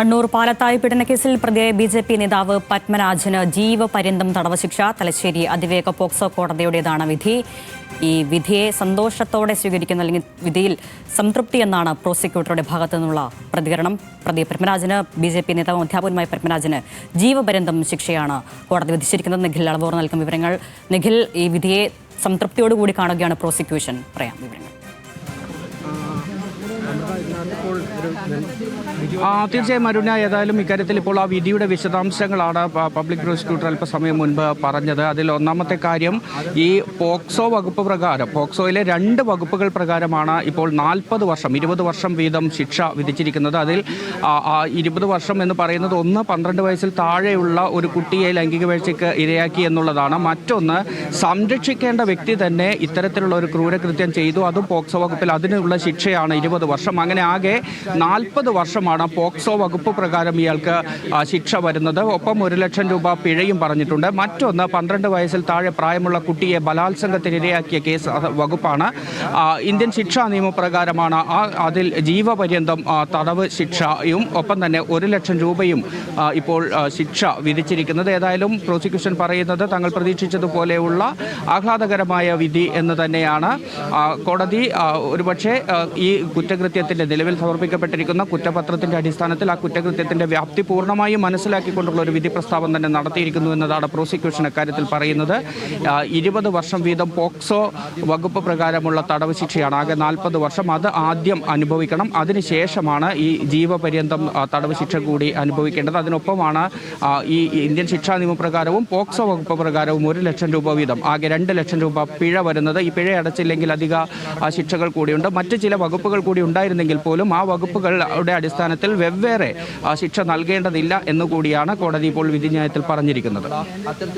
കണ്ണൂർ പാലത്തായി പീഡനക്കേസിൽ പ്രതിയായ B J P നേതാവ് പത്മരാജന് ജീവപര്യന്തം തടവ് ശിക്ഷ തലശ്ശേരി അതിവേഗ പോക്സോ കോടതിയുടേതാണ് വിധി. ഈ വിധിയെ സന്തോഷത്തോടെ സ്വീകരിക്കുന്ന അല്ലെങ്കിൽ വിധിയിൽ സംതൃപ്തി എന്നാണ് പ്രോസിക്യൂട്ടറുടെ ഭാഗത്തു നിന്നുള്ള പ്രതികരണം. പ്രതി പത്മരാജന് ബി ജെ പി നേതാവും അധ്യാപകനുമായ പത്മരാജന് ജീവപര്യന്തം ശിക്ഷയാണ് കോടതി വിധിച്ചിരിക്കുന്നത്. നിഖിൽ അളവോർ നൽകും വിവരങ്ങൾ. നിഖിൽ ഈ വിധിയെ സംതൃപ്തിയോടുകൂടി കാണുകയാണ് പ്രോസിക്യൂഷൻ. പറയാം വിവരങ്ങൾ. ആ, തീർച്ചയായും അരുണ ഏതായാലും ഇക്കാര്യത്തിൽ ഇപ്പോൾ ആ വിധിയുടെ വിശദാംശങ്ങളാണ് പബ്ലിക് പ്രോസിക്യൂട്ടർ അല്പസമയം മുൻപ് പറഞ്ഞത്. അതിൽ ഒന്നാമത്തെ കാര്യം ഈ പോക്സോ വകുപ്പ് പ്രകാരം പോക്സോയിലെ രണ്ട് വകുപ്പുകൾ പ്രകാരമാണ് ഇപ്പോൾ നാൽപ്പത് വർഷം ഇരുപത് വർഷം വീതം ശിക്ഷ വിധിച്ചിരിക്കുന്നത്. അതിൽ ഇരുപത് വർഷം എന്ന് പറയുന്നത് ഒന്ന് പന്ത്രണ്ട് വയസ്സിൽ താഴെയുള്ള ഒരു കുട്ടിയെ ലൈംഗിക വീഴ്ചയ്ക്ക് ഇരയാക്കി എന്നുള്ളതാണ്. മറ്റൊന്ന് സംരക്ഷിക്കേണ്ട വ്യക്തി തന്നെ ഇത്തരത്തിലുള്ള ഒരു ക്രൂരകൃത്യം ചെയ്തു. അതും പോക്സോ വകുപ്പിൽ അതിനുള്ള ശിക്ഷയാണ് ഇരുപത് വർഷം. അങ്ങനെ ആകെ നാൽപ്പത് വർഷമാണ് പോക്സോ വകുപ്പ് പ്രകാരം ഇയാൾക്ക് ശിക്ഷ വരുന്നത്. ഒപ്പം ഒരു ലക്ഷം രൂപ പിഴയും പറഞ്ഞിട്ടുണ്ട്. മറ്റൊന്ന് പന്ത്രണ്ട് വയസ്സിൽ താഴെ പ്രായമുള്ള കുട്ടിയെ ബലാത്സംഗത്തിനിരയാക്കിയ കേസ് വകുപ്പാണ്. ഇന്ത്യൻ ശിക്ഷാ നിയമപ്രകാരമാണ് ആ അതിൽ ജീവപര്യന്തം തടവ് ശിക്ഷയും ഒപ്പം തന്നെ ഒരു ലക്ഷം രൂപയും ഇപ്പോൾ ശിക്ഷ വിധിച്ചിരിക്കുന്നത്. ഏതായാലും പ്രോസിക്യൂഷൻ പറയുന്നത് തങ്ങൾ പ്രതീക്ഷിച്ചതുപോലെയുള്ള ആഹ്ലാദകരമായ വിധി എന്ന് തന്നെയാണ്. കോടതി ഒരുപക്ഷെ ഈ ഈ കുറ്റകൃത്യത്തിന്റെ നിലവിൽ സമർപ്പിക്കപ്പെട്ടിരിക്കുന്ന കുറ്റപത്രത്തിന്റെ അടിസ്ഥാനത്തിൽ ആ കുറ്റകൃത്യത്തിന്റെ വ്യാപ്തി പൂർണമായും മനസ്സിലാക്കിക്കൊണ്ടുള്ള ഒരു വിധി പ്രസ്താവം തന്നെ നടത്തിയിരിക്കുന്നു എന്നതാണ് പ്രോസിക്യൂഷൻ അക്കാര്യത്തിൽ പറയുന്നത്. ഇരുപത് വർഷം വീതം പോക്സോ വകുപ്പ് പ്രകാരമുള്ള തടവ് ശിക്ഷയാണ്. ആകെ നാൽപ്പത് വർഷം അത് ആദ്യം അനുഭവിക്കണം. അതിനുശേഷമാണ് ഈ ജീവപര്യന്തം തടവ് ശിക്ഷ കൂടി അനുഭവിക്കേണ്ടത്. അതിനൊപ്പമാണ് ഈ ഇന്ത്യൻ ശിക്ഷാ നിയമപ്രകാരവും പോക്സോ വകുപ്പ് പ്രകാരവും ഒരു ലക്ഷം രൂപ വീതം ആകെ രണ്ട് ലക്ഷം രൂപ പിഴ വരുന്നത്. ഈ പിഴ അടച്ചില്ലെങ്കിൽ അധിക ശിക്ഷകൾ കൂടിയുണ്ട്. മറ്റ് ചില വകുപ്പുകൾ കൂടി ഉണ്ടായിരുന്നെങ്കിൽ പോലും ആ വകുപ്പുകളുടെ അടിസ്ഥാനത്തിൽ വെവ്വേറെ ശിക്ഷ നൽകേണ്ടതില്ല എന്നുകൂടിയാണ് കോടതി ഇപ്പോൾ വിധിന്യായത്തിൽ പറഞ്ഞിരിക്കുന്നത്.